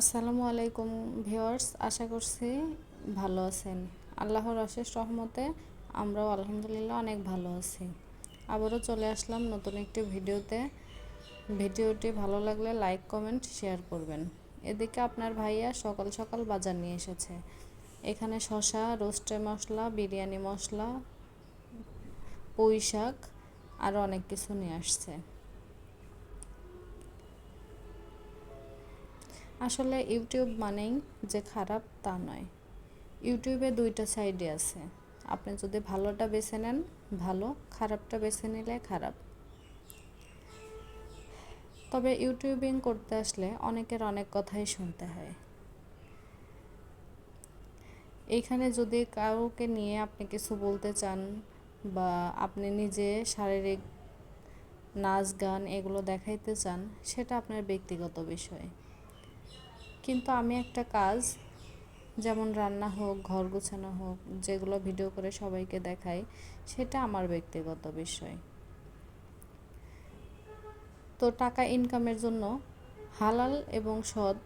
আসসালামু আলাইকুম ভিউয়ার্স, আশা করছি ভালো আছেন। আল্লাহর অশেষ রহমতে আমরাও আলহামদুলিল্লাহ অনেক ভালো আছি। আবারও চলে আসলাম নতুন একটি ভিডিওতে। ভিডিওটি ভালো লাগলে লাইক, কমেন্ট, শেয়ার করবেন। এদিকে আপনার ভাইয়া সকাল সকাল বাজার নিয়ে এসেছে। এখানে শশা রোস্টের মশলা, বিরিয়ানি মশলা, পুঁই শাক, আরও অনেক কিছু নিয়ে আসছে। আসলে ইউটিউব মানেই যে খারাপ তা নয়। ইউটিউবে দুইটা সাইডে আছে। আপনি যদি ভালোটা বেছে নেন, ভালো, খারাপটা বেছে নিলে খারাপ। তবে ইউটিউবিং করতে আসলে অনেকের অনেক কথাই শুনতে হয়। এইখানে যদি কাউকে নিয়ে আপনি কিছু বলতে চান বা আপনি নিজে শারীরিক নাচ গান এগুলো দেখাইতে চান, সেটা আপনার ব্যক্তিগত বিষয়। কিন্তু আমি একটা কাজ, যেমন রান্না হোক, ঘর গোছানো হোক, যেগুলো ভিডিও করে সবাইকে দেখাই, সেটা আমার ব্যক্তিগত বিষয় তো টাকা ইনকামের জন্য হালাল এবং সৎ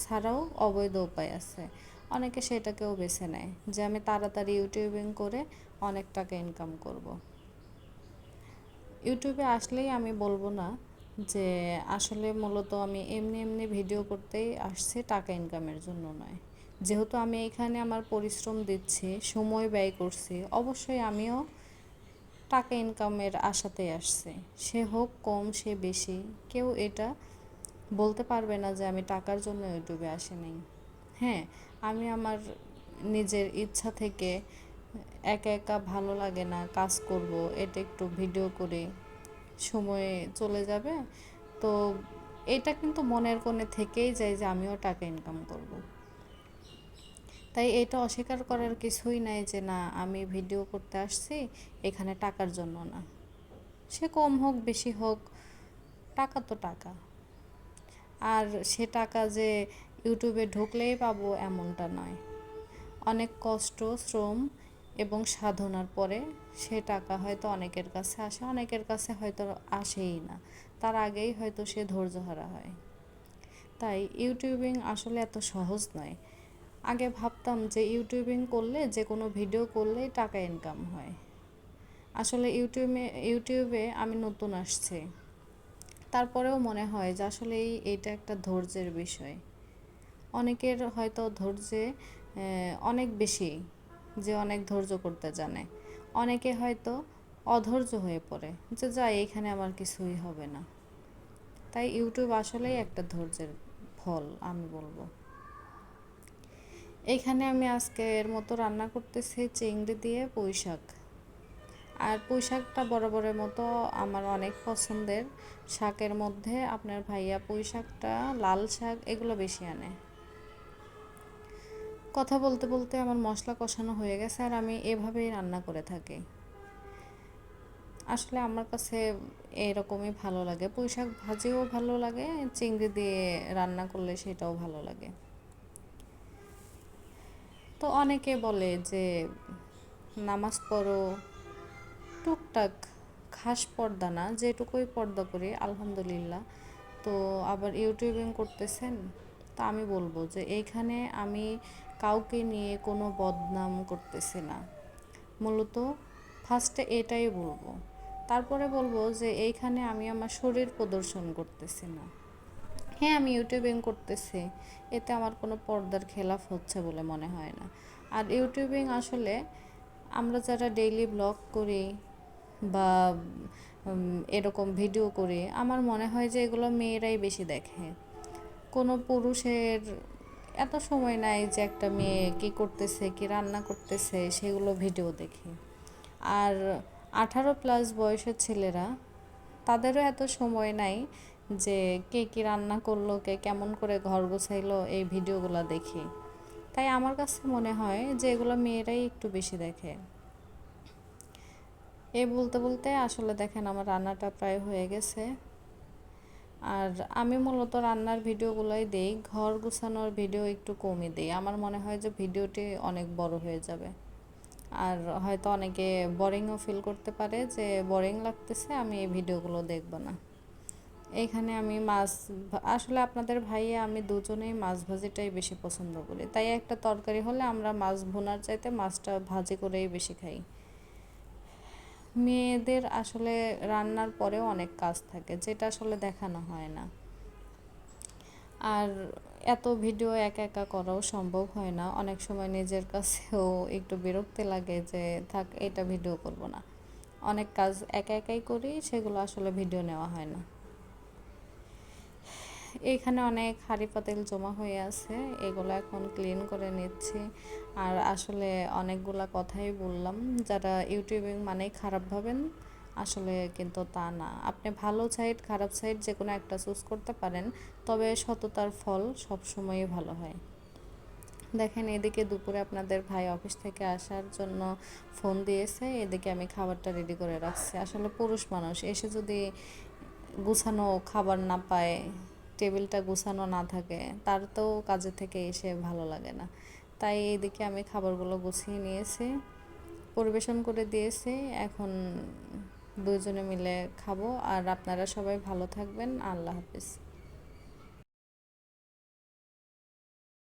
ছাড়াও অবৈধ উপায় আছে অনেকে সেটাকেও বেছে নেয় যে আমি তাড়াতাড়ি ইউটিউবিং করে অনেক টাকা ইনকাম করব। ইউটিউবে আসলেই আমি বলব না যে আসলে মূলত আমি এমনি এমনি ভিডিও করতেই আসছি টাকা ইনকামের জন্য নয়। যেহেতু আমি এখানে আমার পরিশ্রম দিচ্ছি, সময় ব্যয় করছি, অবশ্যই আমিও টাকা ইনকামের আশাতেই আসছি। সে হোক কম, সে বেশি, কেউ এটা বলতে পারবে না যে আমি টাকার জন্য ইউটিউবে আসিনি। হ্যাঁ আমি আমার নিজের ইচ্ছা থেকে একা একা ভালো লাগে না, কাজ করব, এটা একটু ভিডিও করে। সময় চলে যাবে। তো এটা কিন্তু মনের কোণে থেকেই যায় যে আমিও টাকা ইনকাম করব। তাই এটা অস্বীকার করার কিছুই নাই যে না, আমি ভিডিও করতে আসছি, এখানে টাকার জন্য না। সে কম হোক, বেশি হোক, টাকা তো টাকা। আর সে টাকা যে ইউটিউবে ঢুকলেই পাবো এমনটা নয়। অনেক কষ্ট, শ্রম এবং সাধনার পরে সে টাকা হয়তো অনেকের কাছে আসে, অনেকের কাছে হয়তো আসেই না। তার আগেই হয়তো সে ধৈর্য হারা হয়। তাই ইউটিউবিং আসলে এত সহজ নয়। আগে ভাবতাম যে ইউটিউবিং করলে, যে কোনো ভিডিও করলেই টাকা ইনকাম হয়। আসলে ইউটিউবে ইউটিউবে আমি নতুন আসছি। তারপরেও মনে হয় যে আসলে এইটা একটা ধৈর্যের বিষয়। অনেকের হয়তো ধৈর্যে অনেক বেশি যে অনেক ধৈর্য করতে জানে। অনেকে হয়তো অধৈর্য হয়ে পড়ে যে যাই এখানে আমার কিছুই হবে না। তাই ইউটিউব আসলেই একটা ধৈর্যের ফল, আমি বলব। এখানে আমি আজকে এর মতো রান্না করতেছি চিংড়ি দিয়ে পুঁই শাক আর পুঁই বরাবরের মতো আমার অনেক পছন্দের। শাকের মধ্যে আপনার ভাইয়া পুঁই শাকটা লাল শাক, এগুলো বেশি আনে। কথা বলতে বলতে আমার মশলা কষানো হয়ে গেছে আর আমি এভাবেই রান্না করে থাকি। আসলে আমার কাছে এরকমই ভালো লাগে। পুঁই শাক ভাজিও ভালো লাগে, চিংড়ি দিয়ে রান্না করলে সেটাও ভালো লাগে। তো অনেকে বলে যে নামাজ পড়ো, টুকটাক খাস পর্দা না, যেটুকুই পর্দা করি, আলহামদুলিল্লাহ। তো আবার ইউটিউবিং করতেছেন? তা আমি বলব যে এইখানে আমি কাউকে নিয়ে কোনো বদনাম করতেছি না। মূলত ফার্স্টে এটাই বলব। তারপরে বলব যে এইখানে আমি আমার শরীর প্রদর্শন করতেছি না। হ্যাঁ আমি ইউটিউবিং করতেছি, এতে আমার কোনো পর্দার খেলাফ হচ্ছে বলে মনে হয় না। আর ইউটিউবিং আসলে আমরা যারা ডেইলি ব্লগ করি বা এরকম ভিডিও করি, আমার মনে হয় যে এগুলো মেয়েরাই বেশি দেখে। কোনো পুরুষের এত সময় নাই যে একটা মেয়ে কী করতেছে, কি রান্না করতেছে, সেগুলো ভিডিও দেখি। আর আঠারো প্লাস বয়সের ছেলেরা, তাদেরও এত সময় নাই যে কে কী রান্না করল, কে কেমন করে ঘর গোছাইলো এই ভিডিওগুলো দেখি। তাই আমার কাছে মনে হয় যে এগুলো মেয়েরাই একটু বেশি দেখে। এ বলতে বলতে আসলে দেখেন আমার রান্নাটা প্রায় হয়ে গেছে। আর আমি মূলত রান্নার ভিডিওগুলোই দেই, ঘর গুছানোর ভিডিও একটু কমই দিই। আমার মনে হয় যে ভিডিওটি অনেক বড় হয়ে যাবে। আর হয়তো অনেকে বোরিংও ফিল করতে পারে যে বোরিং লাগতেছে, আমি এই ভিডিওগুলো দেখব না। এখানে আমি মাছ আসলে আপনাদের ভাইয়া, আমি দুজনেই মাছ ভাজিটাই বেশি পছন্দ করি। তাই একটা তরকারি হলে আমরা মাছ ভুনার চাইতে মাছটা ভাজি করেই বেশি খাই। মেয়েদের আসলে রান্নার পরেও অনেক কাজ থাকে, যেটা আসলে দেখানো হয় না। আর এত ভিডিও একা একা করাও সম্ভব হয় না। অনেক সময় নিজের কাছেও একটু বিরক্তি লাগে যে, থাক, এটা ভিডিও করব না। অনেক কাজ একা একাই করি, সেগুলো আসলে ভিডিও নেওয়া হয় না। এখানে অনেক হাঁড়ি পাতিল জমা হয়ে আছে, এগুলো এখন ক্লিন করে নিচ্ছি। আর আসলে অনেকগুলা কথাই বললাম, যারা ইউটিউবিং মানেই খারাপ ভাবেন, আসলে কিন্তু তা না। আপনি ভালো সাইড খারাপ সাইড যে কোনো একটা চুজ করতে পারেন, তবে সততার ফল সবসময়ই ভালো হয়। দেখেন, এদিকে দুপুরে আপনাদের ভাই অফিস থেকে আসার জন্য ফোন দিয়েছে, এদিকে আমি খাবারটা রেডি করে রাখছি। আসলে পুরুষ মানুষ, এসে যদি গুছানো খাবার না পায় টেবিলটা গুছানো না থাকে, তার তো কাজে থেকে এসে ভালো লাগে না। তাই এইদিকে আমি খাবারগুলো গুছিয়ে নিয়েছি, পরিবেশন করে দিয়েছি। এখন দুজনে মিলে খাব। আর আপনারা সবাই ভালো থাকবেন। আল্লাহ হাফিজ।